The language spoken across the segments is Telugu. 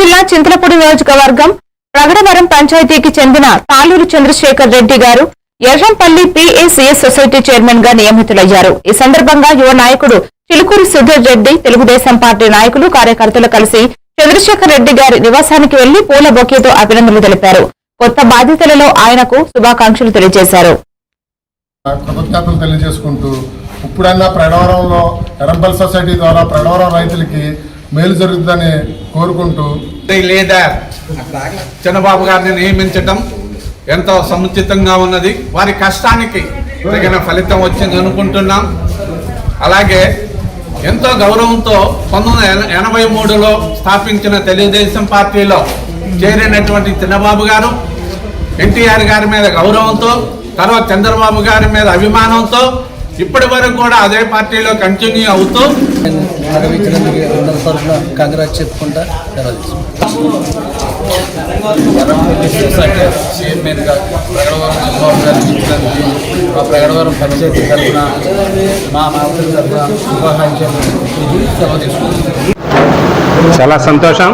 జిల్లా చింతలపూడి నియోజకవర్గం ప్రగడవరం పంచాయతీకి చెందిన తాలూరు చంద్రశేఖర్ రెడ్డి గారు ఎర్రంపల్లి పిఏసీఎస్ సొసైటీ చైర్మన్గా నియమితులయ్యారు. ఈ సందర్భంగా యువ నాయకుడు చిలుకూరి సుధీర్ రెడ్డి తెలుగుదేశం పార్టీ నాయకులు కార్యకర్తలు కలిసి చంద్రశేఖర్ రెడ్డి గారి నివాసానికి వెళ్ళి పూల బొకేతో అభినందనలు తెలిపారు. కొత్త బాధ్యతలలో ఆయనకు శుభాకాంక్షలు తెలియజేశారు. కృతజ్ఞతలు తెలియజేసుకుంటూ ఇప్పుడన్నా ప్రణవరంలో ఎరంపల్ సొసైటీ ద్వారా ప్రణవరం రైతులకి మేలు జరుగుతుందని కోరుకుంటూ లీడర్ చంద్రబాబు గారిని నియమించటం ఎంతో సముచితంగా ఉన్నది. వారి కష్టానికి తగిన ఫలితం వచ్చింది అనుకుంటున్నాం. అలాగే ఎంతో గౌరవంతో పంతొమ్మిది ఎనభై మూడులో స్థాపించిన తెలుగుదేశం పార్టీలో చేరినటువంటి చిన్నబాబు గారు ఎన్టీఆర్ గారి మీద గౌరవంతో తర్వాత చంద్రబాబు గారి మీద అభిమానంతో ఇప్పటి వరకు కూడా అదే పార్టీలో కంటిన్యూ అవుతూ నిర్వహించినందుకు అందరి తరఫున కంగ్రాట్ చెప్పుకుంటా ఎర్రపల్లి ప్రగడవరం చంద్రబాబు గారు నియమించినందుకు మా ప్రగడవరం పంచాయతీ తరఫున మా మాతృ తరఫున శుభాకాంక్షలు సెలవు తీసుకుంటున్నాం చాలా సంతోషం.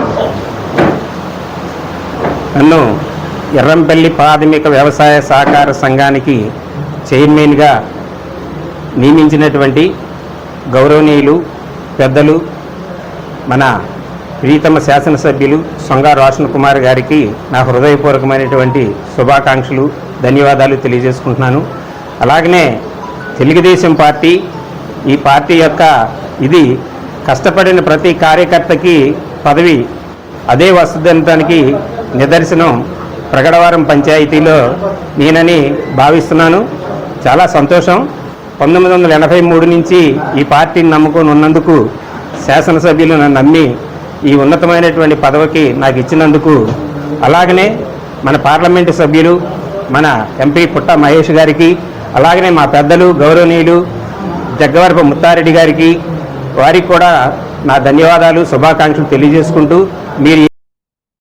నన్ను ఎర్రంపల్లి ప్రాథమిక వ్యవసాయ సహకార సంఘానికి చైర్మన్గా నియమించినటువంటి గౌరవనీయులు పెద్దలు మన ప్రీతమ శాసనసభ్యులు సొంగ రోషన్ కుమార్ గారికి నా హృదయపూర్వకమైనటువంటి శుభాకాంక్షలు ధన్యవాదాలు తెలియజేసుకుంటున్నాను. అలాగనే తెలుగుదేశం పార్టీ ఈ పార్టీ యొక్క ఇది కష్టపడిన ప్రతి కార్యకర్తకి పదవి అదే వస్తుందనటానికి నిదర్శనం ప్రగడవారం పంచాయతీలో నేనని భావిస్తున్నాను. చాలా సంతోషం. పంతొమ్మిది వందల ఎనభై మూడు నుంచి ఈ పార్టీని నమ్ముకొని ఉన్నందుకు శాసనసభ్యులు నన్ను నమ్మి ఈ ఉన్నతమైనటువంటి పదవికి నాకు ఇచ్చినందుకు అలాగనే మన పార్లమెంటు సభ్యులు మన ఎంపీ పుట్ట మహేష్ గారికి అలాగనే మా పెద్దలు గౌరవనీయులు జగ్గవరపు ముత్తారెడ్డి గారికి వారికి కూడా నా ధన్యవాదాలు శుభాకాంక్షలు తెలియజేసుకుంటూ మీరు